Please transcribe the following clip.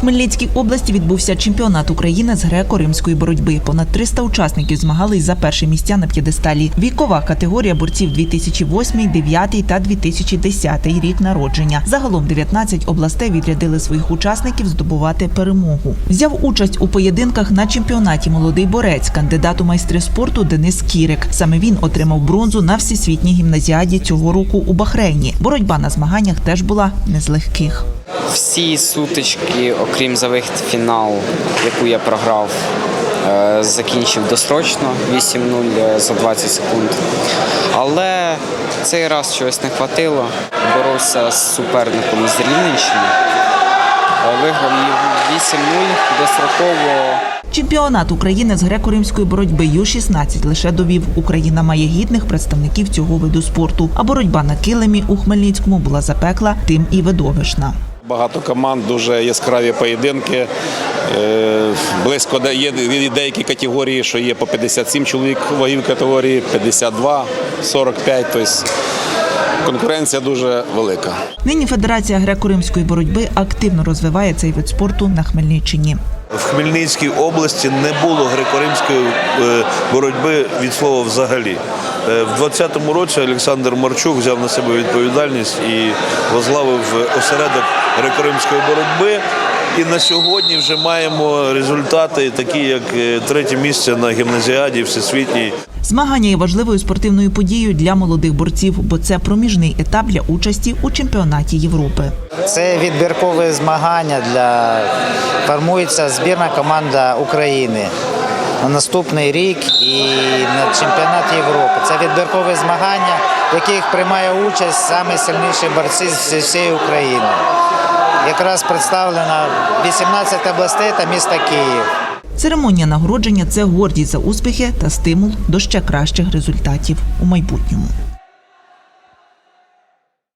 Хмельницькій області відбувся чемпіонат України з греко-римської боротьби. Понад 300 учасників змагались за перші місця на п'єдесталі. Вікова категорія борців 2008, 2009 та 2010 рік народження. Загалом 19 областей відрядили своїх учасників здобувати перемогу. Взяв участь у поєдинках на чемпіонаті молодий борець, кандидат у майстри спорту Денис Кірик. Саме він отримав бронзу на всесвітній гімназіаді цього року у Бахрейні. Боротьба на змаганнях теж була не з легких. Всі сутички, окрім за вихід фінал, яку я програв, е, закінчив досрочно 8-0 за 20 секунд. Але цей раз чогось не хватило. Боровся з суперником з Рівненщини. Е, Виграв її 8-0 достроково. Чемпіонат України з греко-римської боротьби Ю-16 лише довів. Україна має гідних представників цього виду спорту. А боротьба на килимі у Хмельницькому була запекла, тим і видовищна. Багато команд, дуже яскраві поєдинки. Е, Близько є деякі категорії, що є по 57 чоловік вагів категорії, 52, 45. Тобто конкуренція дуже велика. Нині Федерація греко-римської боротьби активно розвиває цей вид спорту на Хмельниччині. В Хмельницькій області не було греко-римської е, боротьби від слова взагалі. В 20-му році Олександр Марчук взяв на себе відповідальність і возглавив осередок греко-римської боротьби. І на сьогодні вже маємо результати, такі як е, третє місце на гімназіаді всесвітній. Змагання є важливою спортивною подією для молодих борців, бо це проміжний етап для участі у чемпіонаті Європи. Це відбіркове змагання для формується збірна команда України на наступний рік і на чемпіонат Європи. Це відбіркове змагання, в яких приймає участь найсильніші борці з всієї України. Якраз представлено 18 областей та міста Київ. Церемонія нагородження це гордість за успіхи та стимул до ще кращих результатів у майбутньому.